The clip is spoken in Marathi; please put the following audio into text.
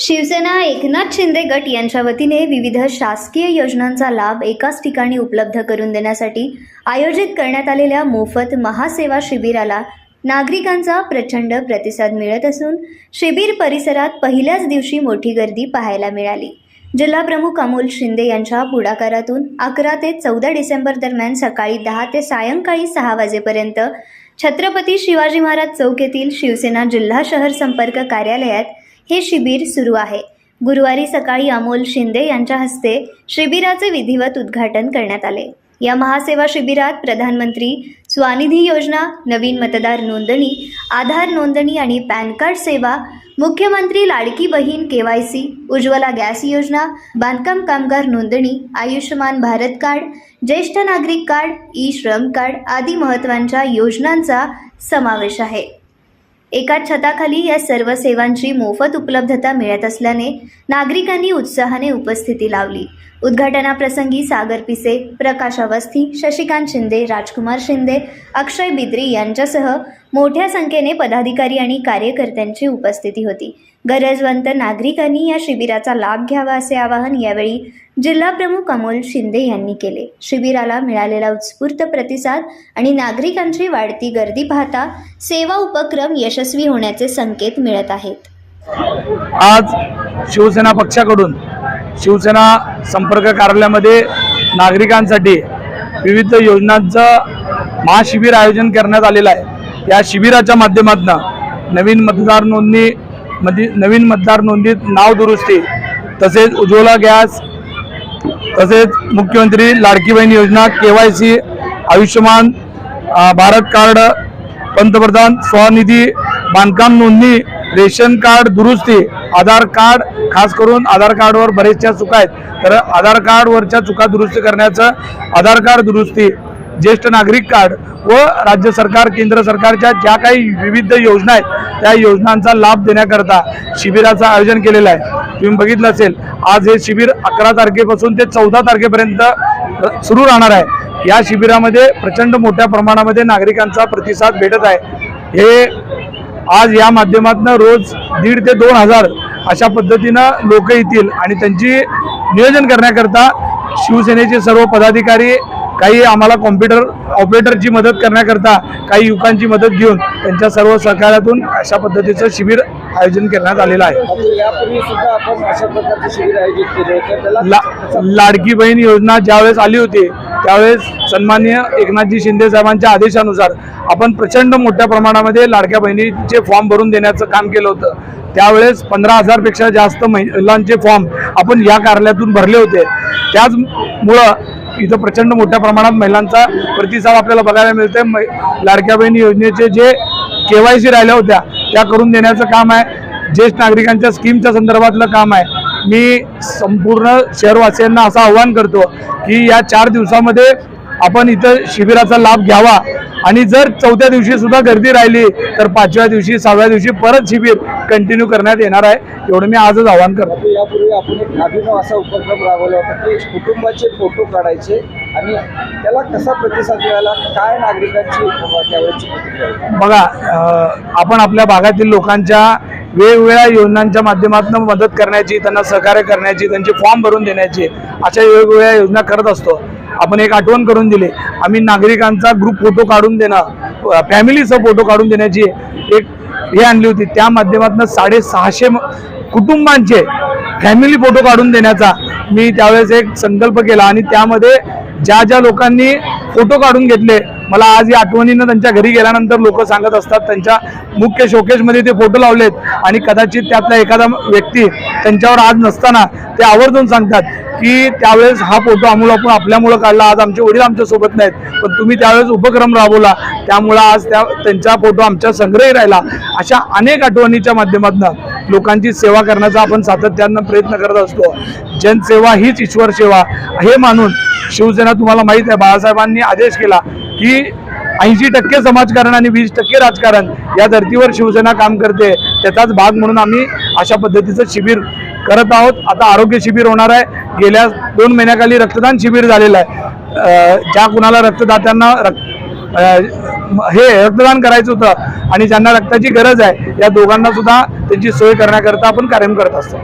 शिवसेना एकनाथ शिंदे गट यांच्या वतीने विविध शासकीय योजनांचा लाभ एकाच ठिकाणी उपलब्ध करून देण्यासाठी आयोजित करण्यात आलेल्या मोफत महासेवा शिबिराला नागरिकांचा प्रचंड प्रतिसाद मिळत असून शिबिर परिसरात पहिल्याच दिवशी मोठी गर्दी पाहायला मिळाली. जिल्हा प्रमुख अमोल शिंदे यांच्या पुढाकारातून अकरा ते चौदा डिसेंबर दरम्यान सकाळी दहा ते सायंकाळी सहा वाजेपर्यंत छत्रपती शिवाजी महाराज चौक येथील शिवसेना जिल्हा शहर संपर्क कार्यालयात हे शिबिर सुरू आहे. गुरुवारी सकाळी अमोल शिंदे यांच्या हस्ते शिबिराचे विधिवत उद्घाटन करण्यात आले. या महासेवा शिबिरात प्रधानमंत्री स्वानिधी योजना नवीन मतदार नोंदणी आधार नोंदणी आणि पॅन कार्ड सेवा मुख्यमंत्री लाडकी बहीण के वाय सी उज्ज्वला गॅस योजना बांधकाम कामगार नोंदणी आयुष्यमान भारत कार्ड ज्येष्ठ नागरिक कार्ड ई श्रम कार्ड आदी महत्त्वांच्या योजनांचा समावेश आहे. एका छताखाली या सर्व सेवांची मोफत उपलब्धता मिळत असल्याने नागरिकांनी उत्साहाने उपस्थिती लावली. उद्घाटनाप्रसंगी सागर पिसे प्रकाश अवस्थी शशिकांत शिंदे राजकुमार शिंदे अक्षय बिद्री यांच्यासह मोठ्या संख्येने पदाधिकारी आणि कार्यकर्त्यांची उपस्थिती होती. गरजवंत नागरिकांनी या शिबिराचा लाभ घ्यावा असे आवाहन यावेळी जिल्हा प्रमुख अमोल शिंदे यांनी केले. शिबिराला मिळालेला उत्स्फूर्त प्रतिसाद आणि नागरिकांची वाढती गर्दी पाहता सेवा उपक्रम यशस्वी होण्याचे संकेत मिळत आहेत. आज शिवसेना पक्षाकडून शिवसेना संपर्क कार्यालयामध्ये नागरिकांसाठी विविध योजनांचं महाशिबिर आयोजन करण्यात आलेलं आहे. या शिबिराच्या माध्यमातून नवीन मतदार नोंदणी मध्ये नवीन मतदार नोंदीत नाव दुरुस्ती तसेच उज्ज्वला गॅस तसेच मुख्यमंत्री लाडकी बहीण योजना K Y C Ayushman Bharat card पंतप्रधान स्वनिधी बांधकाम नोंदणी रेशन कार्ड दुरुस्ती आधार कार्ड खास करून आधार कार्डवर बरेचशा चुका आहेत. तर आधार कार्डवरच्या चुका दुरुस्ती करण्याचं आधार कार्ड दुरुस्ती ज्येष्ठ नागरिक कार्ड व राज्य सरकार केंद्र सरकारच्या ज्या काही विविध योजना आहेत त्या योजनांचा लाभ देण्याकरता शिबिराचं आयोजन केलेलं आहे. तुम्ही बघितलं असेल आज हे शिबिर अकरा तारखेपासून ते चौदा तारखेपर्यंत सुरू राहणार आहे. या शिबिरामध्ये प्रचंड मोठ्या प्रमाणामध्ये नागरिकांचा प्रतिसाद भेटत आहे. हे आज या माध्यमातून रोज दीड ते दोन हजार अशा पद्धतीनं लोक येतील आणि त्यांची नियोजन करण्याकरता शिवसेनेचे सर्व पदाधिकारी काही आम्हाला कॉम्प्युटर ऑपरेटरची मदत करण्याकरता काही युवकांची मदत घेऊन त्यांच्या सर्व सहकार्यातून अशा पद्धतीचं शिबिर आयोजन करण्यात आलेलं आहे. ला लाडकी बहीण योजना ज्यावेळेस आली होती त्यावेळेस सन्माननीय एकनाथजी शिंदे साहेबांच्या आदेशानुसार आपण प्रचंड मोठ्या प्रमाणामध्ये लाडक्या बहिणीचे फॉर्म भरून देण्याचं काम केलं होतं. त्यावेळेस पंधरा हजारपेक्षा जास्त महिलांचे फॉर्म आपण या कार्यालयातून भरले होते. त्याचमुळं इथं प्रचंड मोठ्या प्रमाणात महिलांचा प्रतिसाद आपल्याला बघायला मिळतोय. मै- लाडक्या बहिणी योजनेचे जे के वाय सी राहिल्या होत्या त्या करून देण्याचं काम आहे. ज्येष्ठ नागरिकांच्या स्कीमच्या संदर्भातलं काम आहे. मी संपूर्ण शहरवासियांना असं आव्हान करतो की या चार दिवसामध्ये आपण इथं शिबिराचा लाभ घ्यावा. आणि जर चौथ्या दिवशी सुद्धा गर्दी राहिली तर पाचव्या दिवशी सहाव्या दिवशी परत शिबिर कंटिन्यू करण्यात येणार आहे. एवढं मी आजच आव्हान करतो. यापूर्वी आपण एक अभिनव असा उपक्रम राबवला होता की कुटुंबाचे फोटो काढायचे आणि त्याला कसा प्रतिसाद मिळाला? काय नागरिकांची त्यावेळेची? बघा आपण आपल्या भागातील लोकांच्या वेगवेगळ्या योजनांच्या माध्यमातून मदत करण्याची त्यांना सहकार्य करण्याची त्यांचे फॉर्म भरून देण्याची अशा वेगवेगळ्या योजना करत असतो. आपण एक आठवण करून दिली. आम्ही नागरिकांचा ग्रुप फोटो काढून देणं फॅमिलीचा फोटो काढून देण्याची एक हे आणली होती. त्या माध्यमातून साडेसहाशे कुटुंबांचे फॅमिली फोटो काढून देण्याचा मी त्यावेळेस एक संकल्प केला. आणि त्यामध्ये ज्या ज्या लोकांनी फोटो काढून घेतले मला आज या आठवणीनं त्यांच्या घरी गेल्यानंतर लोक सांगत असतात त्यांच्या मुख्य शोकेशमध्ये ते फोटो लावलेत. आणि कदाचित त्यातला एखादा व्यक्ती त्यांच्यावर आज नसताना ते आवर्जून सांगतात. की त्यावेळेस हा फोटो आम्हाला आपण आपल्यामुळं काढला. आज आमचे वडील आमच्यासोबत नाहीत पण तुम्ही त्यावेळेस उपक्रम राबवला. त्यामुळं आज त्या त्यांचा फोटो आमच्या संग्रही राहिला. अशा अनेक आठवणीच्या माध्यमातून लोकांची सेवा करण्याचा आपण सातत्यानं प्रयत्न करत असतो. जनसेवा हीच ईश्वर सेवा हे मानून शिवसेना तुम्हाला माहीत आहे बाळासाहेबांनी आदेश केला की ऐंशी टक्के समाजकारण आणि वीस टक्के राजकारण या धर्तीवर शिवसेना काम करते. त्याचाच भाग म्हणून आम्ही अशा पद्धतीचं शिबिर करत आहोत. आता आरोग्य शिबिर होणार आहे. गेल्या दोन महिन्याखाली रक्तदान शिबिर झालेलं आहे. ज्या कुणाला रक्तदात्यांना रक्त हे रक्तदान करायचं होतं आणि ज्यांना रक्ताची गरज आहे या दोघांना सुद्धा त्यांची सोय करण्याकरता आपण कार्यक्रम करत असतो.